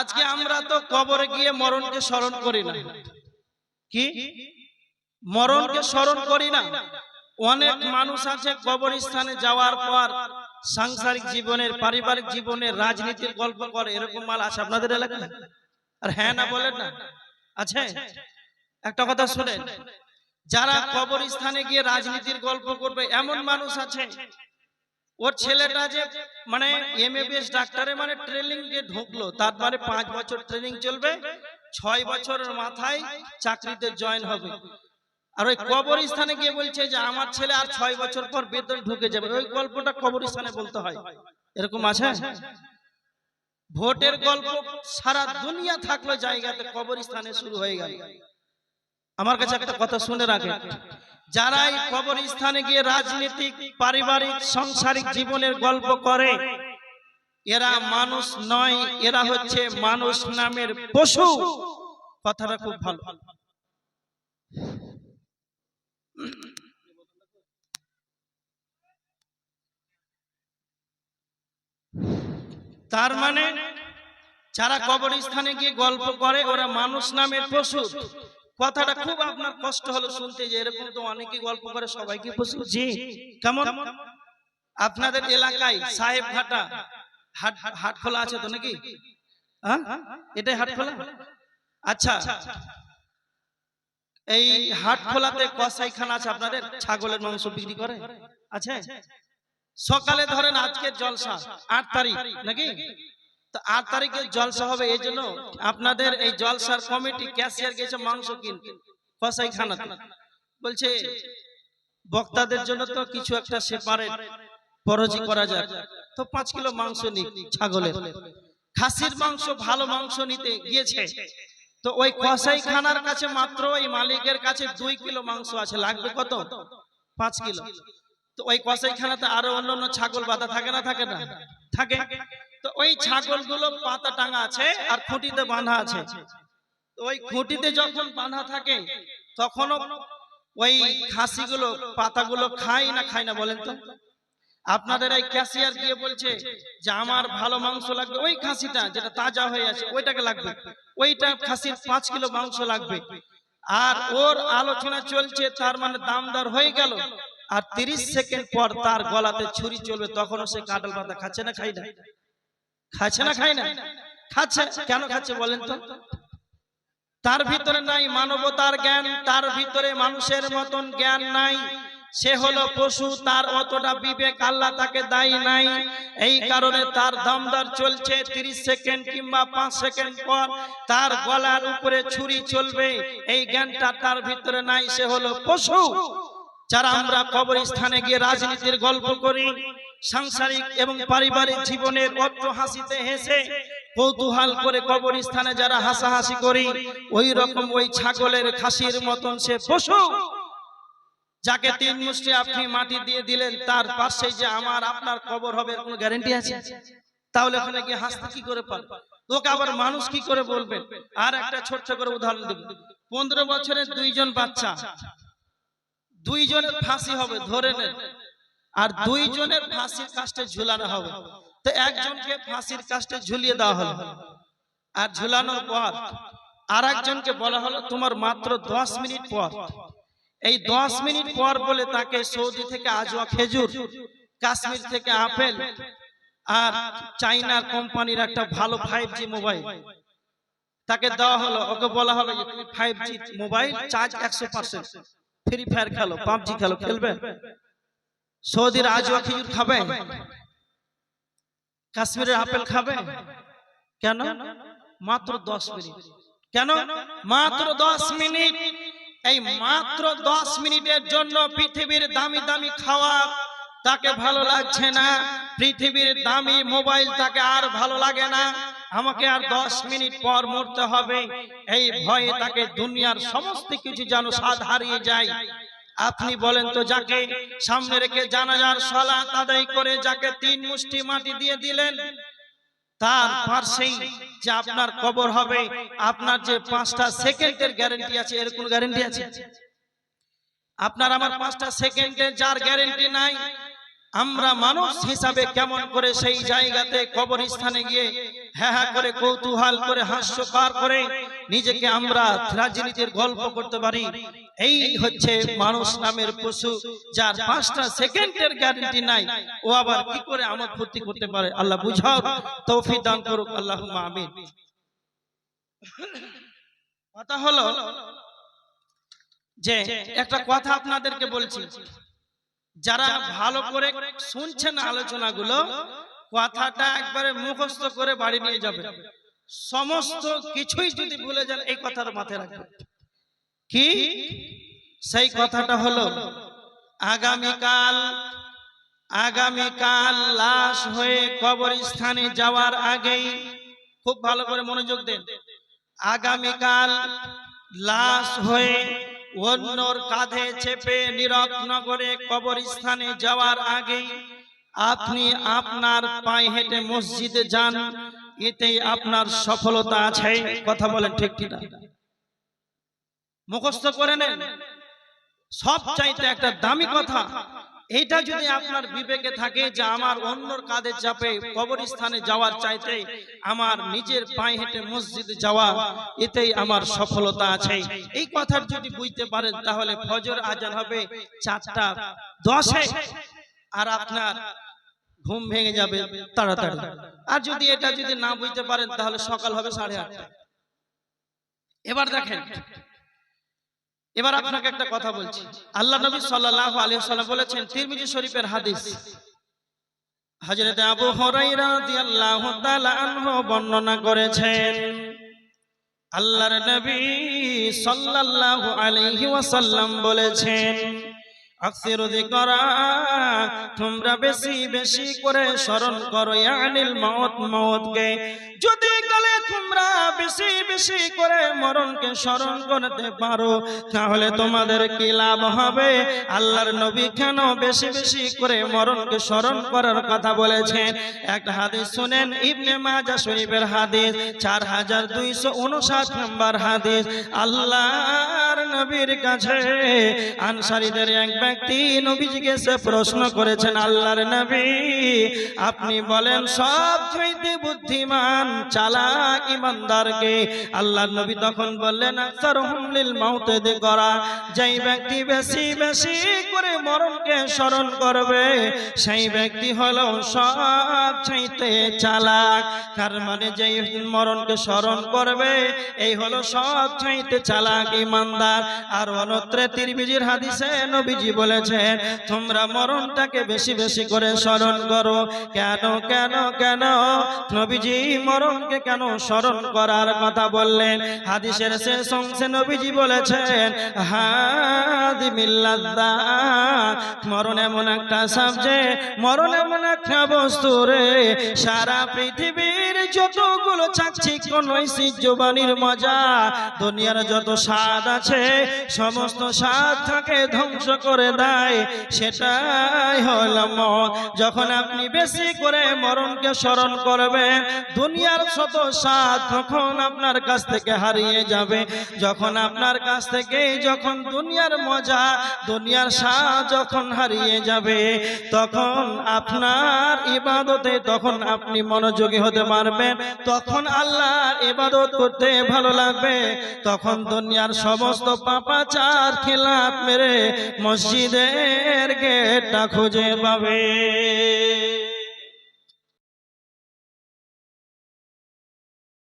আজকে আমরা তো কবরে গিয়ে মরণকে স্মরণ করি না। কি? মরণকে স্মরণ করি না। অনেক মানুষ আছে কবরস্থানে যাওয়ার পর সাংসারিক জীবনের, পারিবারিক জীবনের রাজনীতির গল্প করে, এরকম মাল আছে আপনাদের এলাকায়? আর হ্যাঁ না বলেন না। আছে? একটা কথা শুনেন। যারা কবরস্থানে গিয়ে রাজনীতির গল্প করবে, এমন মানুষ আছে ওর ছেলেটা যে মানে এমএবিএস ডাক্তারে মানে ট্রেনিং যে ঢুকলো। তারপরে পাঁচ বছর ট্রেনিং চলবে ছয় বছরের মাথায় চাকরিতে জয়েন হবে। আর ওই কবরস্থানে গিয়ে বলছে যে আমার ছেলে আর ছয় বছর পর বেতন ঢুকে যাবে। ওই গল্পটা কবরস্থানে বলতে হয়। এরকম আছে? ভোটের গল্প সারা দুনিয়া থাকল জায়গাতে কবরস্থানে শুরু হয়ে গেল। আমার কাছে একটা কথা শুনে রাখে। যারা এই কবরস্থানে গিয়ে রাজনীতিক, পারিবারিক, সাংসারিক জীবনের গল্প করে, এরা মানুষ নয়, এরা হচ্ছে মানুষ নামের পশু। কথাটা খুব ভালো। তার মানে যারা কবরস্থানে গিয়ে গল্প করে, ওরা মানুষ নামের পশু। কথাটা খুব আপনার কষ্ট হলো শুনতে যে এরকম তো অনেকেই গল্প করে সবাইকে জি কেমন? আপনাদের এলাকায় সাহেব ঘাটা হাট হাট খোলা আছে তো নাকি? হ্যাঁ? এটাই হাট খোলা? আচ্ছা এই হাট খোলাতে কসাইখানা আছে আপনাদের? ছাগলের মাংস বিক্রি করে? আছে? সকালে ধরেন আজকের জলসা আট তারিখ নাকি? আট তারিখে জলসা হবে, এই জন্য আপনাদের এই জলসার কমিটি ক্যাশিয়ার গেছে মাংস কিনতে কসাইখানা বলছে, বক্তাদের জন্য তো কিছু একটা সেপারেট পরজি করা যাক। তো পাঁচ কিলো মাংস নি ছাগলের। খাসির মাংস, ভালো মাংস নিতে গিয়েছে। তো ওই কসাই খানার কাছে মাত্র ওই মালিকের কাছে দুই কিলো মাংস আছে, লাগবে কত? পাঁচ কিলো। তো ওই কসাই খানাতে আরও অন্য অন্য ছাগল বাঁধা থাকে না থাকে না? থাকে। তো ওই ছাগলগুলো পাতা টাঙা আছে আর খুঁটিতে বাঁধা আছে। ওই খুঁটিতে যখন বাঁধা থাকে তখনও ওই খাসিগুলো পাতাগুলো খায় না খায় না বলেন তো? আপনাদের এই ক্যাশিয়ার গিয়ে বলছে যে আমার ভালো মাংস লাগবে। ওই খাসিটা যেটা তাজা হয়ে আছে ওইটাকে লাগবে। ওইটা খাসির পাঁচ কিলো মাংস লাগবে। আর ওর আলোচনা চলছে তার মানে দাম দর হয়ে গেল। আর তিরিশ সেকেন্ড পর তার গলাতে ছুরি চলবে তখনও সে কাঁঠাল পাতা খাচ্ছে না খাই না। খাচ্ছে না খায় না? খাচ্ছে? কেন খাচ্ছে বলেন তো? তার ভিতরে নাই মানবতার জ্ঞান, তার ভিতরে মানুষের মতন জ্ঞান নাই। সে হলো পশু, তার অতটা বিবেক আল্লাহ তাকে দায়ী নাই। এই কারণে তার দমদার চলছে 30 সেকেন্ড কিংবা 5 সেকেন্ড পর তার গলার উপরে ছুরি চলবে। এই জ্ঞানটা তার ভিতরে নাই, সে হলো পশু। যারা আমরা কবরস্থানে গিয়ে রাজনীতির গল্প করি, সাংসারিক এবং পারিবারিক জীবনের অট্ট হাসিতে হেসে কৌতূহল করে কবরস্থানে যারা হাসাহাসি করি, ওই রকম ওই ছাগলের খাসির মতন সে পশু। যাকে তিন মুষ্টি আপনি মাটি দিয়ে দিলেন, তার পাশে যে আমার, আপনার কবর হবে, কোনো গ্যারেন্টি আছে? তাহলে ওখানে গিয়ে হাসতে কি করে পার ওকে আবার মানুষ কি করে বলবেন আর একটা ছোট্ট করে উদাহরণ দেব। পনেরো বছরের দুইজন বাচ্চা দুইজনের ফাঁসি হবে, ধরে নেন আর দুইজনের ফাঁসির কাস্টে ঝুলানো হবে। তো একজনকে ফাঁসির কাস্টে ঝুলিয়ে দেওয়া হলো। আর ঝুলানোর পর আর একজনকে বলা হলো, তোমার মাত্র দশ মিনিট পর। এই দশ মিনিট পর বলে তাকে সৌদি থেকে আজওয়া খেজুর, কাশ্মীর থেকে আপেল আর চাইনার কোম্পানির একটা ভালো ফাইভ জি মোবাইল। তাকে দেওয়া হলো, ওকে বলা হলো যে, তুমি ফাইভ জি মোবাইল চার্জ একশো পার্সেন্ট ফ্রি ফায়ার খেলো, পাবজি খেলো, খেলবে? সৌদির আজওয়া খেজুর খাবে? কাশ্মীরের আপেল খাবে? কেন? মাত্র দশ মিনিট। কেন? মাত্র দশ মিনিট। এই মাত্র দশ মিনিটের জন্য পৃথিবীর দামি দামি খাওয়ার তাকে ভালো লাগছে না, পৃথিবীর দামি মোবাইল তাকে আর ভালো লাগে না। আমাকে আর দশ মিনিট পর মরতে হবে। এই ভয়ে তাকে দুনিয়ার সমস্ত কিছু যেন স্বাদ হারিয়ে যায়। আপনি বলেন তো যাকে সামনে রেখে জানাজার সলা আদায় করে যাকে তিন মুষ্টি মাটি দিয়ে দিলেন তার পাশেই যে আপনার কবর হবে আপনার যে পাঁচটা সেকেন্ডের গ্যারেন্টি আছে এর কোন গ্যারেন্টি আছে। আপনার আমার পাঁচটা সেকেন্ডের যার গ্যারেন্টি নাই আমরা মানুষ হিসাবে কেমন করে সেই জায়গাতে কবরস্থানে গিয়ে হ্যাঁ হ্যাঁ করে কৌতূহল করে হাস্যকর করে নিজেকে আমরা রাজনীতির গল্প করতে পারি। এই হচ্ছে মানুষ নামের পশু যার পাঁচটা সেকেন্ডের গ্যারান্টি নাই। ও আবার কি করে আমোদ ফুর্তি করতে পারে? আল্লাহ বুঝাও। তৌফিক দান করুক। আল্লাহ আমিন। কথা হলো যে একটা কথা আপনাদেরকে বলছি। যারা ভালো করে শুনছেন আলোচনাগুলো কথাটা একবারে মুখস্থ করে বাড়ি নিয়ে যাবে। সমস্ত কিছুই যদি ভুলে যান এই কথার মাথায় রাখবেন। কি? সেই কথাটা হলো আগামীকাল আগামীকাল লাশ হয়ে কবরস্থানে যাওয়ার আগেই খুব ভালো করে মনোযোগ দেন। আগামীকাল লাশ হয়ে অন্যর কাঁধে চেপে নিরত্নগরে কবরস্থানে যাওয়ার আগে আপনি আপনার পায়ে হেঁটে মসজিদে যান। এতেই আপনার সফলতা আছে। কথা বলেন ঠিক কিনা? মুখস্থ করে নেন। সব চাইতে একটা দামি কথা এইটা যদি আপনার বিবেকে থাকে যে আমার অন্যর কাঁধে চাপে কবরস্থানে যাওয়ার চাইতে আমার নিজের পায়ে হেঁটে মসজিদে যাওয়া এতেই আমার সফলতা আছে। এই কথার যদি বুঝতে পারেন তাহলে ফজর আজান হবে চারটা দশে। আর আপনার ঘুম ভেঙে যাবে তাড়াতাড়ি। আর যদি এটা যদি না বুঝতে পারেন তাহলে সকাল হবে সাড়ে আটটা। এবার দেখেন। এবার আপনাকে একটা কথা বলছি। আল্লাহ নবী সাল্লাল্লাহু আলাইহি সাল্লাম বলেছেন তিরমিজি শরীফের হাদিস। হযরত আবু হুরায়রা রাদিয়াল্লাহু তাআলা আনহু বর্ণনা করেছেন, আল্লাহর নবী সাল্লাল্লাহু আলাইহি ওয়াসাল্লাম বলেছেন তোমরা বেশি বেশি করে স্মরণ করো, ইয়ানিল মাউত মাউতকে। যদি কালে তোমরা বেশি বেশি করে মরণকে স্মরণ করতে পারো। তাহলে তোমাদের কি লাভ হবে? আল্লাহর নবী কেন বেশি বেশি করে মরণকে স্মরণ করার কথা বলেছেন? একটা হাদিস শুনেন, ইবনে মাজা শরীফের হাদিস, চার হাজার দুইশো উনষাট নম্বর হাদিস। আল্লাহর নবীর কাছে আনসারীদের এক ব্যক্তি নবীজিকে এসে প্রশ্ন করেছেন, আল্লাহর নবী, আপনি বলেন সব বুদ্ধিমান, চালাক ইমানদারকে। আল্লাহর নবী তখন বললেন করা যেই ব্যক্তি বেশি বেশি করে মরণকে স্মরণ করবে, সেই ব্যক্তি হলো সব চাইতে চালাক। তার মানে যেই মরণকে স্মরণ করবে, এই হলো সব চাইতে চালাক ইমানদার। আর অনত্রে হাদিসে নবীজি বলেছেন, তোমরা মরণটাকে বেশি বেশি করে স্মরণ করো। কেন কেন কেন? নবীজি মরণকে কেন স্মরণ করার কথা বললেন? হাদিসের শেষ অংশে নবীজি বলেছেন হাদি মরণ এমন একটা সাবজেক্ট মরণ এমন একটা বস্তু রে, সারা পৃথিবীর যতগুলো চাকচিক্য নৈশিজ্যবাণীর মজা? দুনিয়ার যত স্বাদ আছে, সমস্ত স্বাদ থাকে ধ্বংস করে দেয়। সেটাই হল মত যখন আপনি বেশি করে মরণকে স্মরণ করবেন, দুনিয়ার শত স্বাদ তখন আপনার কাছ থেকে হারিয়ে যাবে। যখন আপনার কাছ থেকে যখন দুনিয়ার মজা, দুনিয়ার স্বাদ যখন হারিয়ে যাবে, তখন আপনার ইবাদতে তখন আপনি মনোযোগী হতে পারবেন তখন আল্লাহর এবাদত করতে ভালো লাগবে। তখন দুনিয়ার সমস্ত পাপাচার খেলাপ মেরে মসজিদের গেটটা খুঁজে পাবে।